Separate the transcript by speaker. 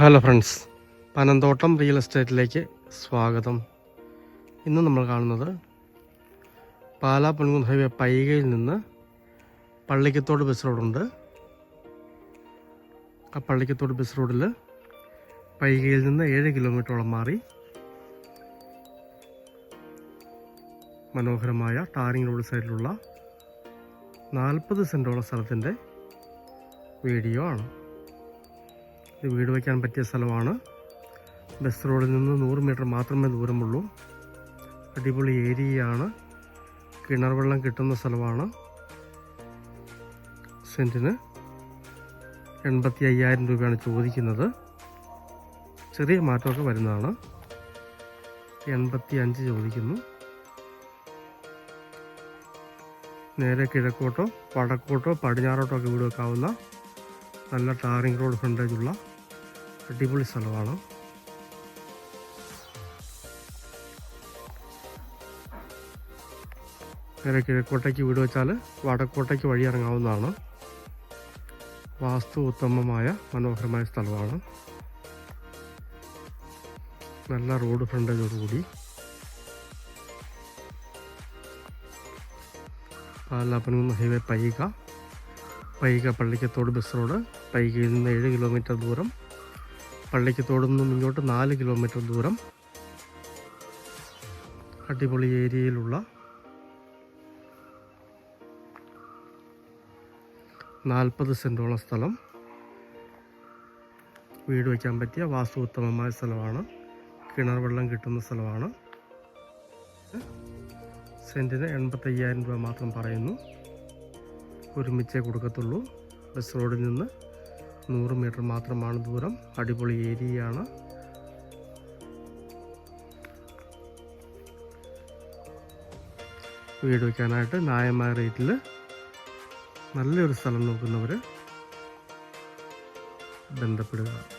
Speaker 1: Hello friends Panamthottam real എസ്റ്റേറ്റിലേക്ക് സ്വാഗതം. ഇന്ന് നമ്മൾ കാണുന്നത് പാലാ പൊൻകുന്ന് ഹൈവേ പൈകയിൽ നിന്ന് പള്ളിക്കത്തോട് ബസ് റോഡുണ്ട്. ആ പള്ളിക്കത്തോട് ബസ് റോഡിൽ പൈകയിൽ നിന്ന് ഏഴ് കിലോമീറ്ററോളം മാറി മനോഹരമായ ടാറിംഗ് റോഡ് സൈഡിലുള്ള നാൽപ്പത് സെന്റോളം സ്ഥലത്തിന്റെ വീഡിയോ ആണ്. ഇത് വീട് വയ്ക്കാൻ പറ്റിയ സ്ഥലമാണ്. ബസ് റോഡിൽ നിന്ന് നൂറ് മീറ്റർ മാത്രമേ ദൂരമുള്ളൂ. അടിപൊളി ഏരിയയാണ്. കിണർ വെള്ളം കിട്ടുന്ന സ്ഥലമാണ്. സെന്റിന് എൺപത്തി അയ്യായിരം രൂപയാണ് ചോദിക്കുന്നത്. ചെറിയ മാറ്റമൊക്കെ വരുന്നതാണ്. എൺപത്തി അഞ്ച് ചോദിക്കുന്നു. നേരെ കിഴക്കോട്ടോ വടക്കോട്ടോ പടിഞ്ഞാറോട്ടോ ഒക്കെ വീട് വെക്കാവുന്ന നല്ല ടാറിംഗ് റോഡ് ഫ്രണ്ടേജ് ഉള്ള അടിപൊളി സ്ഥലമാണ്. നേരെ കിഴക്കോട്ടേക്ക് വീട് വെച്ചാൽ വടക്കോട്ടേക്ക് വഴി ഇറങ്ങാവുന്നതാണ്. വാസ്തു ഉത്തമമായ മനോഹരമായ സ്ഥലമാണ്. നല്ല റോഡ് ഫ്രണ്ടേജോടുകൂടി പാലാപ്പനൂന്ന് highway Paika. Paika Pallikkathodu bus road പൈകയിൽ നിന്ന് ഏഴ് കിലോമീറ്റർ ദൂരം പള്ളിക്കത്തോട് നിന്നും ഇങ്ങോട്ട് നാല് കിലോമീറ്റർ ദൂരം. അടിപൊളി ഏരിയയിലുള്ള നാൽപ്പത് സെന്റോളം സ്ഥലം. വീട് വയ്ക്കാൻ പറ്റിയ വാസ്തു ഉത്തമമായ സ്ഥലമാണ്. കിണർ വെള്ളം കിട്ടുന്ന സ്ഥലമാണ്. സെന്റിന് എൺപത്തയ്യായിരം രൂപ മാത്രം പറയുന്നു. ഒരുമിച്ചേ കൊടുക്കത്തുള്ളൂ. ബസ് റോഡിൽ നിന്ന് നൂറ് മീറ്റർ മാത്രമാണ് ദൂരം. അടിപൊളി ഏരിയയാണ്. വീട് വയ്ക്കാനായിട്ട് ന്യായമായ റേറ്റിൽ നല്ലൊരു സ്ഥലം നോക്കുന്നവർ ബന്ധപ്പെടുക.